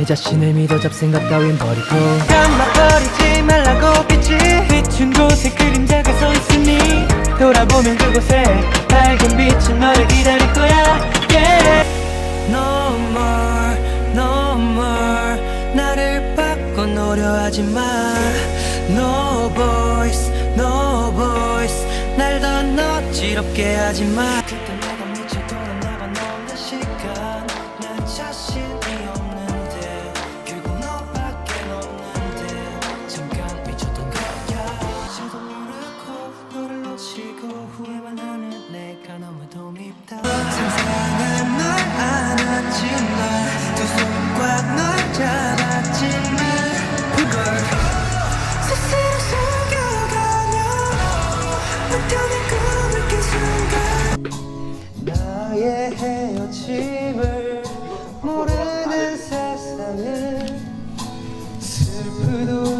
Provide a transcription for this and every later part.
내 자신을 믿어 잡생각 따윈 버리고. 깜빡거리지 말라고 빛이 비춘 곳에 그림자가 서 있으니 돌아보면 그곳에 밝은 빛이 너를 기다릴 거야. Yeah. No more, no more. 나를 바꿔놓으려 하지 마. No voice, no voice. 날더 너지럽게 하지 마. 그때 내가 미쳐 돌아나가 넘는 시간. 난 자신 through the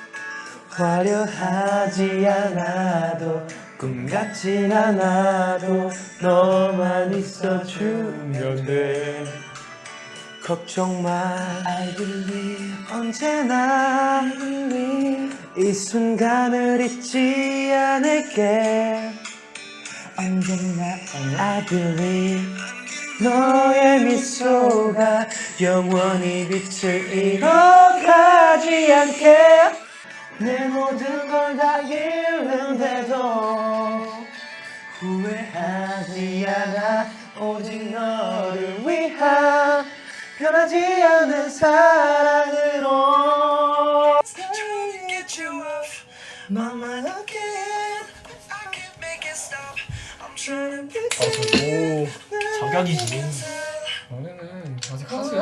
화려하지 않아도 꿈 같진 않아도 너만 있어주면 돼. 걱정 마 I believe 언제나 이 순간을 잊지 않을게. 언제나 I believe 너의 미소가 영원히 빛을 잃어가지 않게 내 모든 걸 다 잃는데도 후회하지 않아. 오직 너를 위한 변하지 않는 사랑으로. My mind again I can't make it stop. I'm trying to pretend 오 저격이지. 너네는 아직 하수야.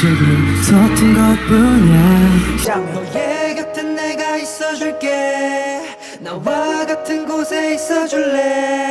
조금 서툰 것뿐이야. 너의 곁에 내가 있어줄게. 나와 같은 곳에 있어줄래